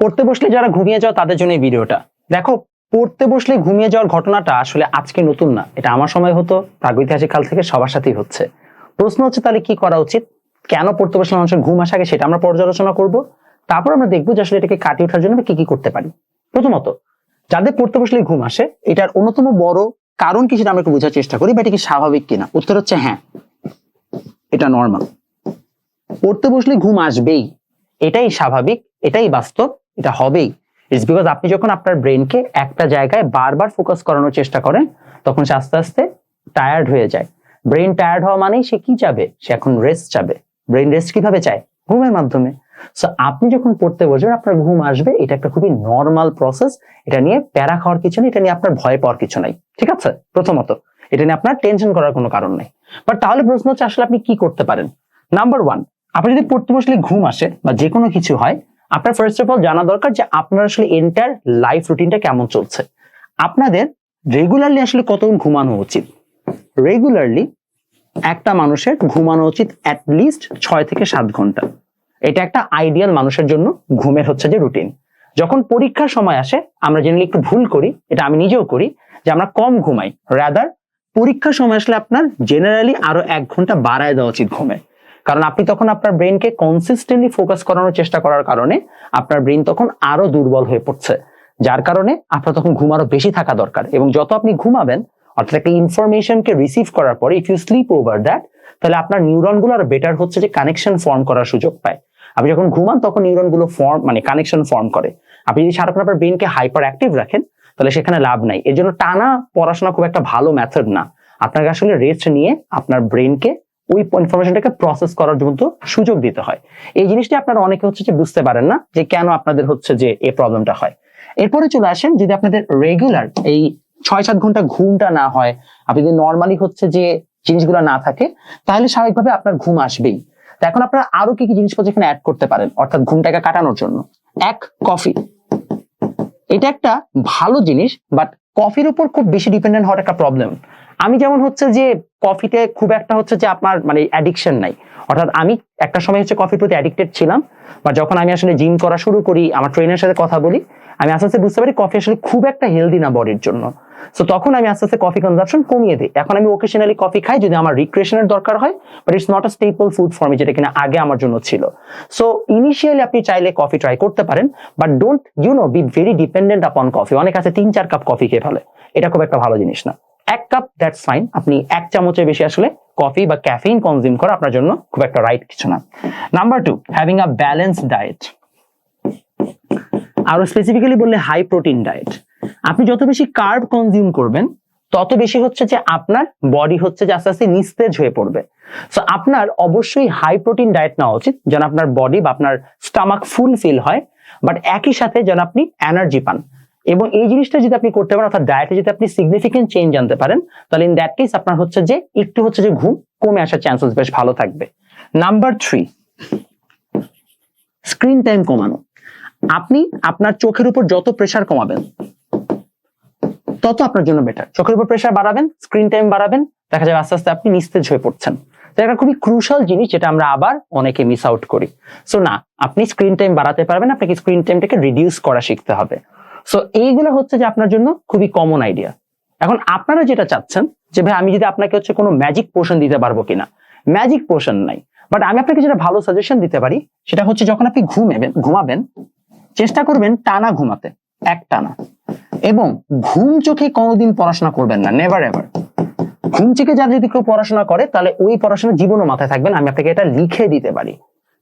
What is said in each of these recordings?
পড়তে বসলে যারা ঘুমিয়ে যাও, তাদের জন্য এই ভিডিওটা। দেখো, পড়তে বসলে ঘুমিয়ে যাওয়ার ঘটনাটা আসলে আজকে নতুন না। এটা আমার সময় হতো প্রাগৈতিহাসিক কাল থেকে সবার সাথেই হচ্ছে। প্রশ্ন হচ্ছে, তাহলে কি করা উচিত? কেন পড়তে বসলে মানুষের ঘুম আসা সেটা আমরা পর্যালোচনা করব। তারপর আমরা দেখব যে আসলে এটাকে কাটিয়ে ওঠার জন্য কি কি করতে পারি। প্রথমত, যাদের পড়তে বসলে ঘুম আসে, এটার অন্যতম বড় কারণ কি সেটা আমরা একটু বোঝার চেষ্টা করি, বা এটা কি স্বাভাবিক কিনা? উত্তর হচ্ছে হ্যাঁ। এটা নর্মাল পড়তে বসলে ঘুম আসবেই। এটাই স্বাভাবিক, এটাই বাস্তব। এটা হবেই। ইটস বিকজ আপনি যখন আপনার ব্রেনকে একটা জায়গায় বারবার ফোকাস করানোর চেষ্টা করেন, তখন সে আস্তে আস্তে টায়ার্ড হয়ে যায়। ব্রেন টায়ার্ড হওয়া মানেই সে কি চাবে? সে এখন রেস্ট চাবে। ব্রেন রেস্ট কীভাবে চায়? ঘুমের মাধ্যমে। সো আপনি যখন পড়তে বসবেন, আপনার ঘুম আসবে, এটা একটা খুবই নর্মাল প্রসেস এটা নিয়ে প্যারা খাওয়ার কিছু নেই, এটা নিয়ে আপনার ভয় পাওয়ার কিছু নাই। ঠিক আছে? প্রথমত, এটা নিয়ে আপনার টেনশন করার কোনো কারণ নেই। বাট তাহলে প্রশ্ন হচ্ছে, আসলে আপনি কি করতে পারেন? নাম্বার ওয়ান আপনি যদি পড়তে বসলে ঘুম আসে বা যে কোনো কিছু হয় আপনার ফার্স্ট অফ অল জানা দরকার যে আপনার আসলে এন্টার লাইফ রুটিনটা কেমন চলছে। আপনাদের রেগুলারলি আসলে কতক্ষণ ঘুমানো উচিত? রেগুলারলি একটা মানুষের ঘুমানো উচিত লিস্ট ছয় থেকে সাত ঘণ্টা। এটা একটা আইডিয়াল মানুষের জন্য ঘুমের হচ্ছে যে রুটিন যখন পরীক্ষার সময় আসে, আমরা জেনারেলি একটু ভুল করি, এটা আমি নিজেও করি, যে আমরা কম ঘুমাই। রাদার পরীক্ষার সময় আসলে আপনার জেনারেলি আরও এক ঘণ্টা বাড়ায় দেওয়া উচিত ঘুমে। কারণ আপনি তখন আপনার ব্রেনকে কনসিস্টেন্টলি ফোকাস করানোর চেষ্টা করার কারণে আপনার ব্রেন তখন আরও দুর্বল হয়ে পড়ছে। যার কারণে আপনার তখন ঘুম আরও বেশি থাকা দরকার এবং যত আপনি ঘুমাবেন, অর্থাৎ একটা ইনফরমেশনকে রিসিভ করার পরে if you sleep over that তাহলে আপনার নিউরনগুলো আরও বেটার হচ্ছে যে কানেকশন ফর্ম করার সুযোগ পায়। আপনি যখন ঘুমান, তখন নিউরনগুলো ফর্ম মানে কানেকশন ফর্ম করে। আপনি যদি সারাক্ষণ আপনার ব্রেনকে হাইপার অ্যাক্টিভ রাখেন, তাহলে সেখানে লাভ নাই। এর জন্য টানা পড়াশোনা খুব একটা ভালো মেথড না। আপনাকে আসলে রেস্ট নিয়ে আপনার ব্রেনকে ওই ইনফরমেশনটাকে প্রসেস করার জন্য সুযোগ দিতে হয়। এই জিনিসটা আপনারা অনেকে হচ্ছে যে বুঝতে পারেন না যে কেন আপনাদের হচ্ছে যে এই প্রবলেমটা হয়। এরপরে চলে আসেন যদি আপনাদের রেগুলার এই ছয় সাত ঘণ্টা ঘুমটা না হয়, আপনি যদি নর্মালি হচ্ছে যে জিনিসগুলো না থাকে, তাহলে স্বাভাবিকভাবে আপনার ঘুম আসবেই। তো এখন আপনারা আরও কি কি জিনিসপত্র এখানে অ্যাড করতে পারেন, অর্থাৎ ঘুমটাকে কাটানোর জন্য? এক কফি এটা একটা ভালো জিনিস বাট কফির উপর খুব বেশি ডিপেন্ডেন্ট হওয়ার একটা প্রবলেম আমি যেমন হচ্ছে যে কফিতে খুব একটা হচ্ছে যে আপনার মানে অ্যাডিকশন নাই। অর্থাৎ আমি একটা সময় হচ্ছে কফির প্রতি অ্যাডিক্টেড ছিলাম, বা যখন আমি আসলে জিম করা শুরু করি, আমার ট্রেনের সাথে কথা বলি, আমি আস্তে আস্তে বুঝতে পারি কফি আসলে খুব একটা হেলদি না বডির জন্য। সো তখন আমি আস্তে আস্তে কফি কনজাপশন কমিয়ে দিই। এখন আমি ওকেশনালি কফি খাই যদি আমার রিক্রিয়েশনের দরকার হয় but it's not a staple food for me যেটা কিনা আগে আমার জন্য ছিল। সো ইনিশিয়ালি আপনি চাইলে কফি ট্রাই করতে পারেন but don't you know be very dependent upon coffee অনেক আছে তিন চার কাপ কফি খেয়ে ফেলে। এটা খুব একটা ভালো জিনিস না। এক কাপ দ্যাটস ফাইন আপনি এক চামচের বেশি আসলে কফি বা ক্যাফিন কনজিউম করা আপনার জন্য খুব একটা রাইট কিছু না। Number two having a balance diet আরও স্পেসিফিক্যালি বললে হাই প্রোটিন ডায়েট আপনি যত বেশি কার্ব কনজিউম করবেন, তত বেশি হচ্ছে যে আপনার বডি হচ্ছে যে আস্তে আস্তে নিস্তেজ হয়ে পড়বে। সো আপনার অবশ্যই হাই প্রোটিন ডায়েট নেওয়া উচিত, যেন আপনার বডি বা আপনার স্টামাক ফুল ফিল হয় বাট একই সাথে যেন আপনি এনার্জি পান। এবং এই জিনিসটা যদি আপনি করতে পারেন, অর্থাৎ ডায়েটে যদি আপনি সিগনিফিকেন্ট চেঞ্জ আনতে পারেন, তাহলে ইন দ্যাট কেস আপনার হচ্ছে যে, একটু হচ্ছে যে ঘুম কমে আসার চান্সেস বেশ ভালো থাকবে। নাম্বার থ্রি স্ক্রিন টাইম কমানো। আপনি আপনার চোখের উপর যত প্রেসার কমাবেন, তত আপনার জন্য বেটার চোখের উপর প্রেসার বাড়াবেন স্ক্রিন টাইম বাড়াবেন, দেখা যাবে আস্তে আস্তে আপনি নিস্তেজ হয়ে পড়ছেন। এটা খুবই ক্রুশাল জিনিস যেটা আমরা আবার অনেকে মিস আউট করি। সো না, আপনি স্ক্রিন টাইম বাড়াতে পারবেন, আপনাকে স্ক্রিন টাইমটাকে রিডিউস করা শিখতে হবে। সো এইগুলো হচ্ছে যে আপনার জন্য খুবই কমন আইডিয়া এখন আপনারা যেটা চাচ্ছেন, যে ভাই আমি যদি আপনাকে হচ্ছে কোনো ম্যাজিক পোর্শন দিতে পারব কিনা ম্যাজিক পোর্শন নাই। বাট আমি আপনাকে যেটা ভালো সাজেশন দিতে পারি, সেটা হচ্ছে যখন আপনি ঘুমাবেন ঘুমাবেন, চেষ্টা করবেন টানা ঘুমাতে, এক টানা। এবং ঘুম চোখে কোনোদিন পড়াশোনা করবেন না নেভার এভার ঘুম চোখে যারা যদি কেউ পড়াশোনা করে, তাহলে ওই পড়াশোনা জীবনও মাথায় থাকবেন আমি আপনাকে এটা লিখে দিতে পারি।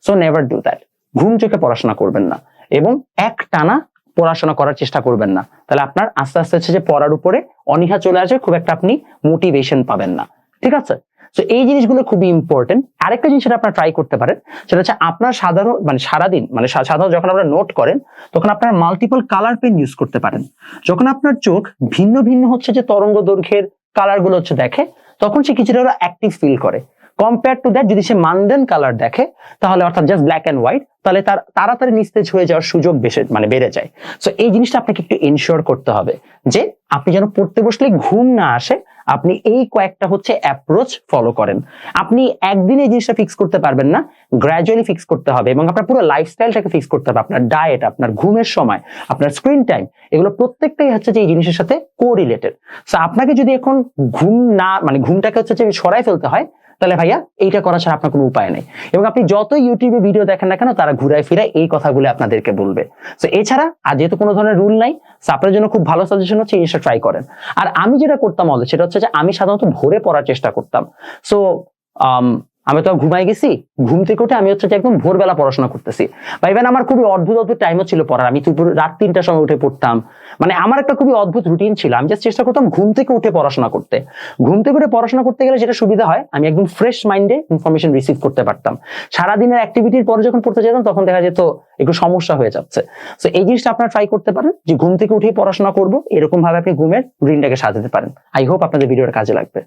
সো নেভার ডু দ্যাট ঘুম চোখে পড়াশোনা করবেন না। এবং এক টানা পড়াশোনা করার চেষ্টা করবেন না। তাহলে আপনার আস্তে আস্তে হচ্ছে যে পড়ার উপরে অনীহা চলে আসবে, খুব একটা আপনি মোটিভেশন পাবেন না। ঠিক আছে? তো এই জিনিসগুলো খুবই ইম্পর্টেন্ট আরেকটা জিনিস সেটা আপনারা ট্রাই করতে পারেন, সেটা হচ্ছে আপনার সাধারণ মানে সারাদিন মানে সাধারণ যখন আপনারা নোট করেন, তখন আপনারা মাল্টিপল কালার পেন ইউজ করতে পারেন। যখন আপনার চোখ ভিন্ন ভিন্ন হচ্ছে যে তরঙ্গ দৈর্ঘ্যের কালারগুলো হচ্ছে দেখে, তখন সে কিছুটা অ্যাক্টিভ ফিল করে। কম্পেয়ার টু দ্যাট যদি সে মানদেন কালার দেখে, তাহলে অর্থাৎ জাস্ট ব্ল্যাক অ্যান্ড হোয়াইট তাহলে তার তাড়াতাড়ি নিস্তেজ হয়ে যাওয়ার সুযোগ বেশি মানে বেড়ে যায়। সো এই জিনিসটা আপনাকে একটু এনশিওর করতে হবে যে আপনি যেন পড়তে বসলে ঘুম না আসে, আপনি এই কয়েকটা হচ্ছে অ্যাপ্রোচ ফলো করেন। আপনি একদিনে এই জিনিসটা ফিক্স করতে পারবেন না গ্র্যাজুয়ালি ফিক্স করতে হবে এবং আপনার পুরো লাইফস্টাইলটাকে ফিক্স করতে হবে। আপনার ডায়েট আপনার ঘুমের সময়, আপনার স্ক্রিন টাইম এগুলো প্রত্যেকটাই হচ্ছে যে এই জিনিসের সাথে কো রিলেটেড সো আপনাকে যদি এখন ঘুম না মানে ঘুমটাকে হচ্ছে যে সরাই ফেলতে হয় তাহলে ভাইয়া, এইটা করা ছাড়া আপনার কোনো উপায় নেই। এবং আপনি যত ইউটিউবে ভিডিও দেখেন না কেন, তারা ঘুরায় ফিরায় এই কথাগুলো আপনাদেরকে বলবে। তো এছাড়া আর যেহেতু কোনো ধরনের রুল নাই আপনার জন্য খুব ভালো সাজেশন হচ্ছে এই জিনিসটা ট্রাই করেন। আর আমি যেটা করতাম অলরেডি সেটা হচ্ছে যে আমি সাধারণত ভোরে পড়ার চেষ্টা করতাম। সো আমি তো ঘুমাই গেছি। ঘুম থেকে উঠে আমি হচ্ছে একদম ভোরবেলা পড়াশোনা করতেছি। বা ইভেন আমার খুবই অদ্ভুত অদ্ভুত টাইমও ছিল পড়ার। আমি রাত তিনটার সময় উঠে পড়তাম। মানে আমার একটা খুবই অদ্ভুত রুটিন ছিল। আমি জাস্ট চেষ্টা করতাম ঘুম থেকে উঠে পড়াশোনা করতে। ঘুম থেকে উঠে পড়াশোনা করতে গেলে যেটা সুবিধা হয়, আমি একদম ফ্রেশ মাইন্ডে ইনফরমেশন রিসিভ করতে পারতাম। সারাদিনের অ্যাক্টিভিটির পরে যখন পড়তে যেতাম, তখন দেখা যেত একটু সমস্যা হয়ে যাচ্ছে। তো এই জিনিসটা আপনারা ট্রাই করতে পারেন যে ঘুম থেকে উঠেই পড়াশোনা করব। এরকম ভাবে আপনি ঘুমের রুটিনটাকে সাজাতে পারেন। আই হোপ আপনাদের ভিডিওটা কাজে লাগবে।